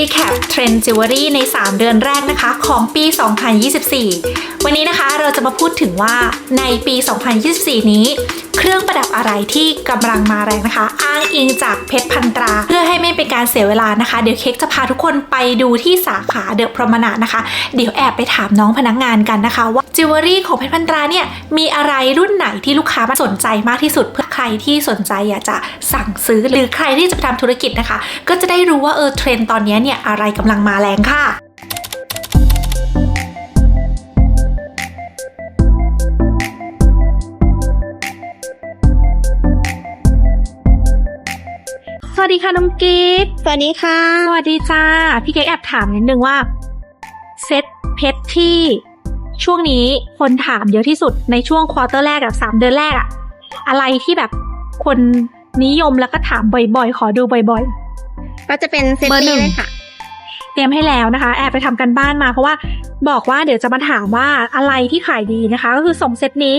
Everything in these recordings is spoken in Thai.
ีแคปเทรนด์จิวเวลรี่ใน 3 เดือนแรกนะคะ ของปี 2024 วันนี้นะคะเราจะมาพูดถึงว่าในปี 2024 นี้ เครื่องประดับอะไรที่กำลังมาแรงนะคะ อ้างอิงจากเพชรพันตรา เพื่อให้ไม่เป็นการเสียเวลานะคะ เดี๋ยวเค้กจะพาทุกคนไปดูที่สาขาเดอะพรมนานะคะ เดี๋ยวแอบไปถามน้องพนักงานกันนะคะ ว่าจิวเวลรี่ของเพชรพันตราเนี่ยมีอะไรรุ่นไหนที่ลูกค้ามาสนใจมากที่สุดเพื่อใครที่สนใจอยากจะสั่งซื้อหรือใครที่จะไปทำธุรกิจนะคะ ก็จะได้รู้ว่าเออเทรนตอนนี้เนี่ยอะไรกำลังมาแรงค่ะ ดีค่ะน้องกิ๊กสวัสดีค่ะ สวัสดีจ้า พี่เก๊กแอบถามนิดนึงว่า เซ็ตเพชรที่ช่วงนี้คนถามเยอะที่สุดในช่วงควอเตอร์แรกอะสามเดือนแรกอะอะไรที่แบบคนนิยมแล้วก็ถามบ่อยๆ ขอดูบ่อยก็จะเป็นเซตเบอร์หนึ่นี้งเลยค่ะๆเตรียมให้แล้วนะคะ แอบไปทำกันบ้านมาเพราะว่าบอกว่าเดี๋ยวจะมาถามว่าอะไรที่ขายดีนะคะ ก็คือสองเซตนี้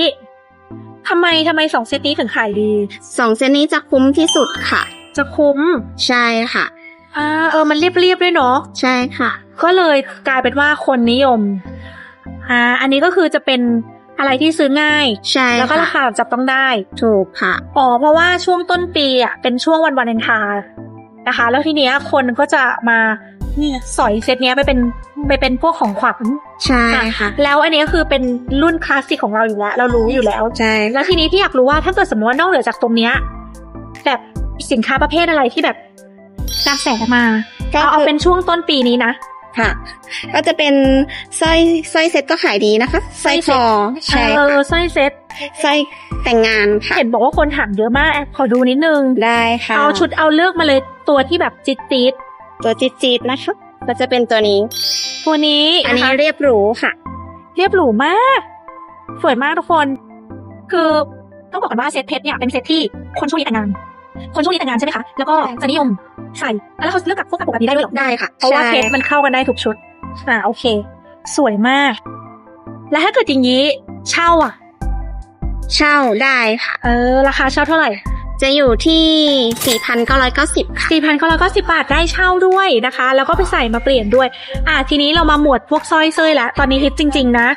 ทำไมทำไมสองเซตนี้ถึงขายดีสองเซตนี้จะคุ้มที่สุดค่ะ จะคุ้ม ใช่ค่ะอ่าเออมันเรียบๆด้วยเนาะใช่ค่ะ ก็เลยกลายเป็นว่าคนนิยมอ่าอันนี้ก็คือจะเป็นอะไรที่ซื้อง่ายใช่แล้วก็ราค่ะคาจับต้องได้ ถูกค่ะ อ๋อ เพราะว่าช่วงต้นปีอะเป็นช่วงวันวาเลนไทน์นะคะ แล้วทีเนี้ยคนก็จะมาเนี่ยสอยเซตเนี้ยไปเป็นไปเป็นพวกของขวัญใช่ค่ะ แล้วอันนี้ก็คือเป็นรุ่นคลาสสิกของเราอยู่แล้ว เรารู้อยู่แล้วใช่แล้วทีนี้พี่อยากรู้ว่าถ้าเกิดสมมติว่านอกเหนือจากตรงเนี้ยแบบ สินค้าประเภทอะไรที่แบบกระแสมาก็เอาเอาเป็นช่วงต้นปีนี้นะค่ะ ก็จะเป็นสร้อยสร้อยเซ็ตก็ขายดีนะคะสร้อยคอใช่เอค่ะอสร้อยเซ็ตสร้อยแต่งงานค่ะเห็นบอกว่าคนถามเยอะมากแอบขอดูนิดนึงได้ค่ะเอาชุดเอาเลือกมาเลยตัวที่แบบจิตจิตตัวจี๊ดๆนะคะก็จะเป็นตัวนี้ๆตัวนี้อันนี้ะคะเรียบหรูค่ะ เรียบหรูมาก สวยมากทุกคน คือต้องบอกก่อนว่าเซตเพชรเนี่ยเป็นเซตที่คนช่วงนี้แต่งงาน คนช่วงนี้แต่งงานใช่ไหมคะ แล้วก็จะนิยมใส่แล้วเขาเลือกกับพวกกระปุกแบบนี้ได้ด้วยเหรอได้ค่ะเพราะว่าใช่เพชรมันเข้ากันได้ทุกชุด อ่าโอเค สวยมาก แล้วถ้าเกิดอย่างนี้เช่าอะ เช่าได้ค่ะ เออ ราคาเช่าเท่าไหร่ จะอยู่ที่ 4,990ค่ะสี่พันก็แล้วก็สิบบาทได้เช่าด้วยนะคะ แล้วก็ไปใส่มาเปลี่ยนด้วย อะทีนี้เรามาหมวดพวกสร้อยเส้ยละตอนนี้ฮิตจริง ๆ นะ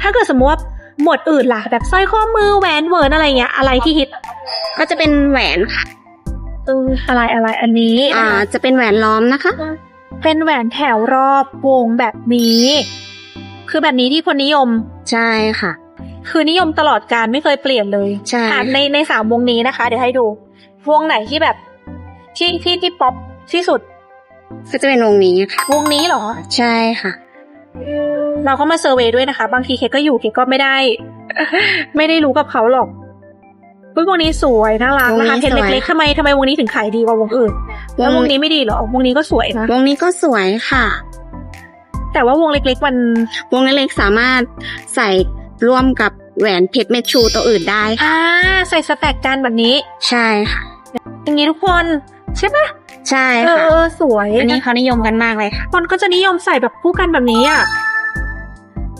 ถ้าเกิดสมมติว่าหมวดอื่นล่ะ แบบสร้อยข้อมือแหวนเวิร์นอะไรเงี้ย อะไรที่ฮิต ก็จะเป็นแหวนค่ะ เอออะไรอะไรอันนี้ อ่า จะเป็นแหวนล้อมนะคะ เป็นแหวนแถวรอบวงแบบนี้ คือแบบนี้ที่คนนิยม ใช่ค่ะ คือนิยมตลอดการไม่เคยเปลี่ยนเลยใช่อะในในสามวงนี้นะคะ เดี๋ยวให้ดู วงไหนที่แบบ ที่ที่ที่ป๊อปที่สุด ก็จะเป็นวงนี้ค่ะ วงนี้เหรอ ใช่ค่ะ เราก็มาเซอร์เวยด้วยนะคะ บางทีเคกก็อยู่เคกก็ไม่ได้ ไม่ได้รู้กับเขาหรอกเฮ้ย วงนี้สวยน่ารักนะคะวงนี้เห็นสวยเล็กๆทำไมทำไมวงนี้ถึงขายดีกว่าวงอื่น แล้ววงนี้ไม่ดีเหรอ วงนี้ก็สวยนะ วงนี้ก็สวยค่ะ แต่ว่าวงเล็กๆมัน วงเล็กๆสามารถใส่ร่วมกับแหวนเพชรเมชูตัวอื่นได้ค่ะอ่าใส่สแต็กกันแบบนี้ ใช่ค่ะ อย่างนี้ทุกคนใช่ปะใช่เออค่ะ เออสวย อันนี้เขานิยมกันมากเลยค่ะ คนก็จะนิยมใส่แบบคู่กันแบบนี้อะ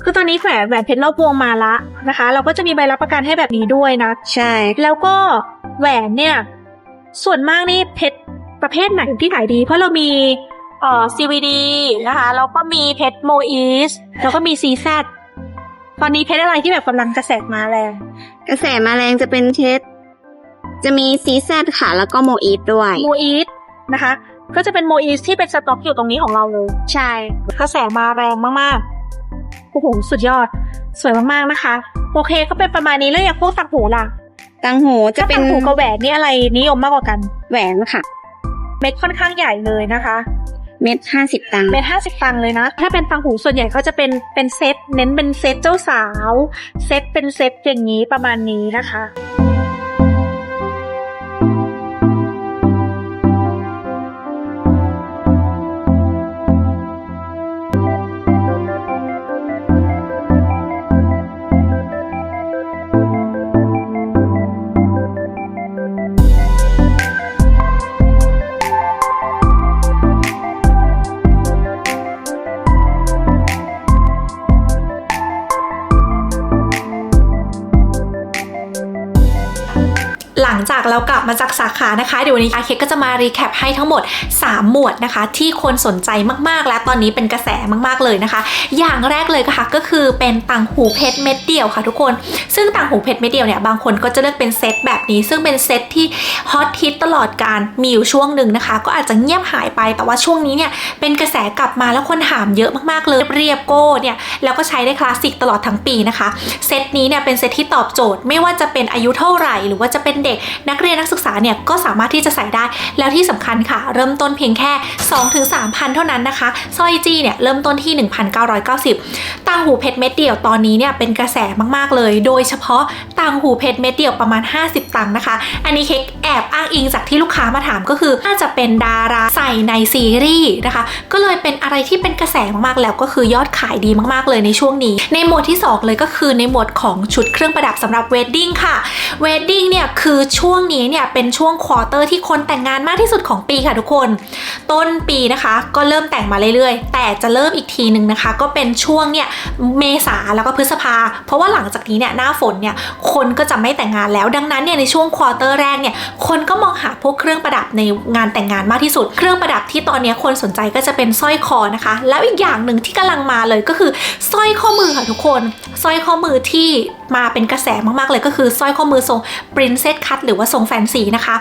คือตอนนี้แหวนแหวนเพชรรอบวงมาละนะคะ เราก็จะมีใบรับประกันให้แบบนี้ด้วยนะ ใช่ แล้วก็แหวนเนี่ย ส่วนมากนี่เพชรประเภทไหนที่ขายดี เพราะเรามีเอ่อ CVD นะคะแล้วก็มีเพชรโมอีสแล้วก็มี CZ ตอนนี้เพชรอะไรที่แบบกำลังกระแสมาแรง กระแสมาแรงจะเป็นเพชรจะมีซีแซดค่ะ แล้วก็โมอีทด้วย โมอีสนะคะ ก็จะเป็นโมอีสที่เป็นสต็อกอยู่ตรงนี้ของเราเลย ใช่ กระแสมาแรงมากๆ โอ้โหสุดยอด สวยมากๆนะคะ โอเคก็เป็นประมาณนี้แล้วอย่างพวกตักหูล่ะตังหูจะถ้าเป็ตันกหูกับแหวนนี่อะไรนิยมมากกว่ากัน แหวนค่ะ เม็ดค่อนข้างใหญ่เลยนะคะเม็ดห้าสิบตังค์เม็ดห้าสิบตังค์เลยนะ ถ้าเป็นตังหูส่วนใหญ่ก็จะเป็นเป็นเซตเน้นเป็นเซตเจ้าสาว เซตเป็นเซตอย่างนี้ประมาณนี้นะคะังจากลับมาจากสาขานะคะ เดี๋ยววันนี้อาเคก็จะมารีแคปให้ทั้งหมด 3 หมวดนะคะ ที่คนสนใจมากๆ และตอนนี้เป็นกระแสมากๆเลยนะคะ อย่างแรกเลยค่ะก็คือเป็นต่างหูเพชรเม็ดเดียวค่ะทุกคน ซึ่งต่างหูเพชรเม็ดเดียวเนี่ยบางคนก็จะเลือกเป็นเซตแบบนี้ ซึ่งเป็นเซตที่ฮอตฮิตตลอดการมีอยู่ช่วงหนึ่งนะคะ ก็อาจจะเงียบหายไปแต่ว่าช่วงนี้เนี่ยเป็นกระแสกลับมาแล้วคนถามเยอะมากๆเลยเรียบโก้เนี่ยแล้วก็ใช้ได้คลาสสิกตลอดทั้งปีนะคะเซตนี้เนี่ยเป็นเซตที่ตอบโจทย์ไม่ว่าจะเป็นอายุเท่าไหร่ หรือว่าจะเป็นเด็กนักเรียนนักศึกษาเนี่ยก็สามารถที่จะใส่ได้ แล้วที่สำคัญค่ะ เริ่มต้นเพียงแค่ 2-3,000เท่านั้นนะคะสร้อยจี้เนี่ยเริ่มต้นที่ 1,990 ต่างหูเพชรเม็ดเดียวตอนนี้เนี่ยเป็นกระแสมากๆเลย โดยเฉพาะต่างหูเพชรเม็ดเดียวประมาณ 50 ตังค์นะคะ อันนี้เค้กแอบอ้างอิงจากที่ลูกค้ามาถามก็คือน่าจะเป็นดาราใส่ในซีรีส์นะคะ ก็เลยเป็นอะไรที่เป็นกระแสมากๆแล้วก็คือยอดขายดีมากๆเลยในช่วงนี้ ในหมวดที่ 2 เลยก็คือในหมวดของชุดเครื่องประดับสำหรับเวดดิ้งค่ะ เวดดิ้งเนี่ยคือช่วงนี้เนี่ยเป็นช่วงควอเตอร์ที่คนแต่งงานมากที่สุดของปีค่ะทุกคน ต้นปีนะคะก็เริ่มแต่งมาเรื่อยๆ แต่จะเริ่มอีกทีหนึ่งนะคะ ก็เป็นช่วงเนี่ยเมษาแล้วก็พฤษภา เพราะว่าหลังจากนี้เนี่ยหน้าฝนเนี่ยคนก็จะไม่แต่งงานแล้ว ดังนั้นเนี่ยในช่วงควอเตอร์แรกเนี่ยคนก็มองหาพวกเครื่องประดับในงานแต่งงานมากที่สุด เครื่องประดับที่ตอนนี้คนสนใจก็จะเป็นสร้อยคอนะคะ แล้วอีกอย่างหนึ่งที่กำลังมาเลยก็คือสร้อยข้อมือค่ะทุกคนสร้อยข้อมือที่มาเป็นกระแสมากๆเลยก็คือสร้อยข้อมือทรง princess cut รือว่าทรงแฟนซีนะคะ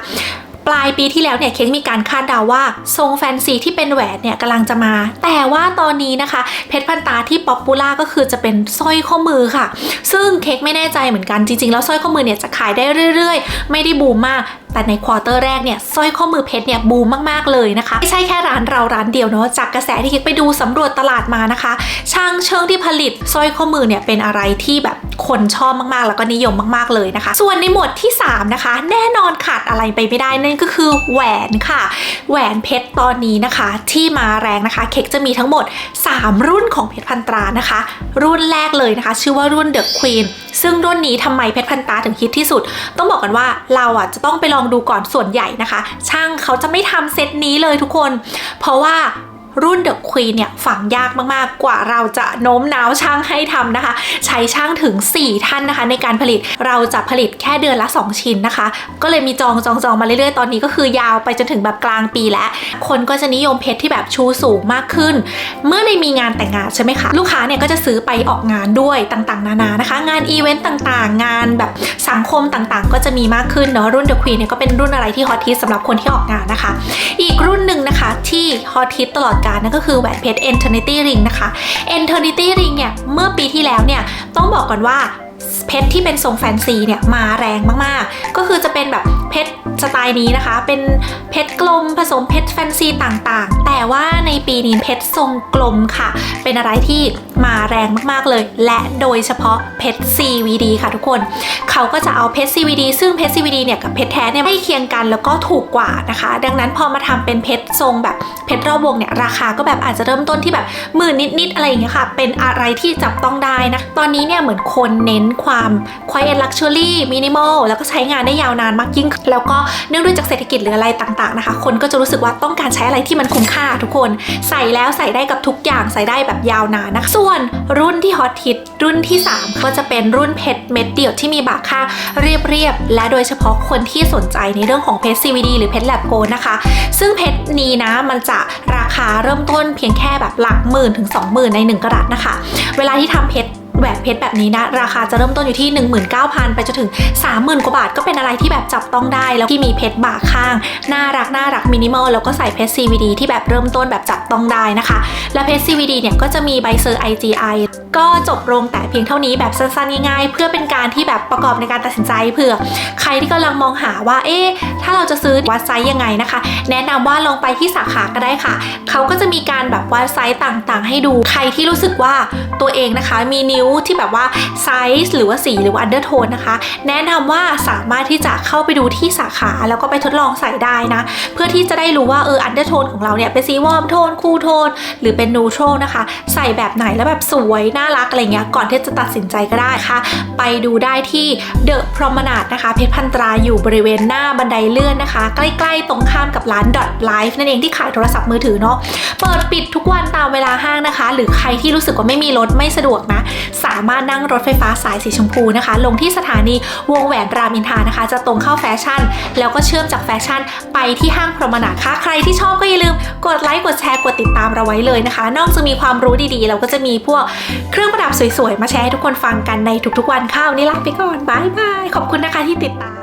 ปลายปีที่แล้วเนี่ยเค้กมีการคาดเดาว่าทรงแฟนซีที่เป็นแหวนเนี่ยกำลังจะมา แต่ว่าตอนนี้นะคะ เพชรพันตาที่ป๊อปปูล่าก็คือจะเป็นสร้อยข้อมือค่ะ ซึ่งเค้กไม่แน่ใจเหมือนกันจริงๆ แล้วสร้อยข้อมือเนี่ยจะขายได้เรื่อยๆ ไม่ได้บูมมากแต่ในควอเตอร์แรกเนี่ยสร้อยข้อมือเพชรเนี่ยบูมมากๆเลยนะคะ ไม่ใช่แค่ร้านเราร้านเดียวเนาะจากกระแสที่ค้กไปดูสำรวจตลาดมานะคะ ช่างเชิงที่ผลิตสร้อยข้อมือเนี่ยเป็นอะไรที่แบบคนชอบมากๆ แล้วก็นิยมมากๆเลยนะคะ ส่วนในหมวดที่ 3 นะคะ แน่นอนขาดอะไรไปไม่ได้นั่นก็คือแหวนค่ะ แหวนเพชรตอนนี้นะคะ ที่มาแรงนะคะ เค้กจะมีทั้งหมด 3 รุ่นของเพชรพันตรานะคะ รุ่นแรกเลยนะคะ ชื่อว่ารุ่น The Queen ซึ่งรุ่นนี้ทำไมเพชรพันตราถึงฮิตที่สุด ต้องบอกกันว่าเราอะจะต้องไปลององดูก่อนส่วนใหญ่นะคะ ช่างเขาจะไม่ทำเซตนี้เลยทุกคน เพราะว่า รุ่น The Queen เนี่ยฝังยากมากๆ กว่าเราจะโน้มน้าวช่างให้ทำนะคะ ใช้ช่างถึง 4 ท่านนะคะ ในการผลิตเราจะผลิตแค่เดือนละ 2 ชิ้นนะคะ ก็เลยมีจองจองจองมาเรื่อยๆ ตอนนี้ก็คือยาวไปจนถึงแบบกลางปีแล้ว คนก็จะนิยมเพชรที่แบบชูสูงมากขึ้น เมื่อในมีงานแต่งงานใช่ไหมคะ ลูกค้าเนี่ยก็จะซื้อไปออกงานด้วยต่างๆ นานานะคะ งานอีเวนต์ต่างๆ งานแบบสังคมต่างๆ ก็จะมีมากขึ้นเนาะรุ่น The Queen เนี่ยก็เป็นรุ่นอะไรที่ฮอตฮิตสำหรับคนที่ออกงานนะคะ อีกรุ่นหนึ่งนะคะที่ฮอตฮิตตลอดการนั่นก็คือแหวนเพชร Eternity Ring นะคะ Eternity Ring เนี่ยเมื่อปีที่แล้วเนี่ยต้องบอกก่อนว่าเพชรที่เป็นทรงแฟนซีเนี่ยมาแรงมากๆ ก็คือจะเป็นแบบเพชร สไตล์นี้นะคะ เป็นเพชรกลมผสมเพชรแฟนซีต่างๆ แต่ว่าในปีนี้เพชรทรงกลมค่ะ เป็นอะไรที่มาแรงมากๆเลย และโดยเฉพาะเพชร CVD ค่ะทุกคน เขาก็จะเอาเพชร CVD ซึ่งเพชร CVD เนี่ยกับเพชรแท้เนี่ยไม่เคียงกันแล้วก็ถูกกว่านะคะ ดังนั้นพอมาทำเป็นเพชรทรงแบบเพชรรอบวงเนี่ยราคาก็แบบอาจจะเริ่มต้นที่แบบหมื่นนิดๆอะไรอย่างเงี้ยค่ะ เป็นอะไรที่จับต้องได้นะ ตอนนี้เนี่ยเหมือนคนเน้นความ quiet luxury minimal แล้วก็ใช้งานได้ยาวนานมากยิ่ง แล้วก็เนื่องด้วยจากเศรษฐกิจหรืออะไรต่างๆนะคะ คนก็จะรู้สึกว่าต้องการใช้อะไรที่มันคุ้มค่าทุกคน ใส่แล้วใส่ได้กับทุกอย่างใส่ได้แบบยาวนานนะคะส่วนรุ่นที่ฮอตฮิตรุ่นที่ 3 ก็จะเป็นรุ่นเพชรเม็ดเดี่ยวที่มีบากข้างเรียบๆและโดยเฉพาะคนที่สนใจในเรื่องของเพชร CVD หรือเพชรแลบโกนะคะ ซึ่งเพชรนี้นะมันจะราคาเริ่มต้นเพียงแค่แบบหลักหมื่นถึง 20,000 ใน 1กระรัตนะคะ เวลาที่ทำเพชร แหวนเพชรแบบนี้นะ ราคาจะเริ่มต้นอยู่ที่ 19,000 ไปจนถึง 30,000 กว่าบาทก็เป็นอะไรที่แบบจับต้องได้ แล้วที่มีเพชรบ่าข้างน่ารักน่ารักมินิมอลแล้วก็ใส่เพชร CVD ที่แบบเริ่มต้นแบบจับต้องได้นะคะ และเพชร CVD เนี่ยก็จะมีใบเซอร์ IGI ก็จบลงแต่เพียงเท่านี้แบบสั้นๆง่ายๆเพื่อเป็นการที่แบบประกอบในการตัดสินใจเผื่อ ใครที่กำลังมองหาว่า เอ๊ะถ้าเราจะซื้อวัดไซส์ยังไงนะคะ แนะนำว่าลองไปที่สาขาก็ได้ค่ะ เขาก็จะมีการแบบวัดไซส์ต่างๆ ให้ดูใครที่รู้สึกว่าตัวเองนะคะมีนิ้วที่แบบว่าไซส์หรือว่าสีหรือว่าอันเดอร์โทนนะคะ แนะนำว่าสามารถที่จะเข้าไปดูที่สาขา แล้วก็ไปทดลองใส่ได้นะ เพื่อที่จะได้รู้ว่าเอออันเดอร์โทนของเราเนี่ยเป็นสีวอร์มโทน คูลโทน หรือเป็นนูโตรนะคะ ใส่แบบไหนแล้วแบบสวย น่ารักอะไรเงี้ยก่อนที่จะตัดสินใจก็ได้ค่ะ ไปดูได้ที่เดอะพรอมนาดนะคะ เพชรพันตราอยู่บริเวณหน้าบันไดเลื่อนนะคะ ใกล้ๆตรงข้ามกับร้าน Dot Life นั่นเองที่ขายโทรศัพท์มือถือเนาะเปิดปิดทุกวันตามเวลาห้างนะคะ หรือใครที่รู้สึกว่าไม่มีรถไม่สะดวกนะสามารถนั่งรถไฟฟ้าสายสีชมพูนะคะ ลงที่สถานีวงแหวนรามอินทานะคะ จะตรงเข้าแฟชั่น แล้วก็เชื่อมจากแฟชั่น ไปที่ห้างพรหมนาค่ะ ใครที่ชอบก็อย่าลืมกดไลค์ กดแชร์ กดติดตามเราไว้เลยนะคะ นอกจากมีความรู้ดีๆ เราก็จะมีพวกเครื่องประดับสวยๆ มาแชร์ให้ทุกคนฟังกันในทุกๆวันค่ะวันนี้ลาไปก่อนบายบาย ขอบคุณนะคะที่ติดตาม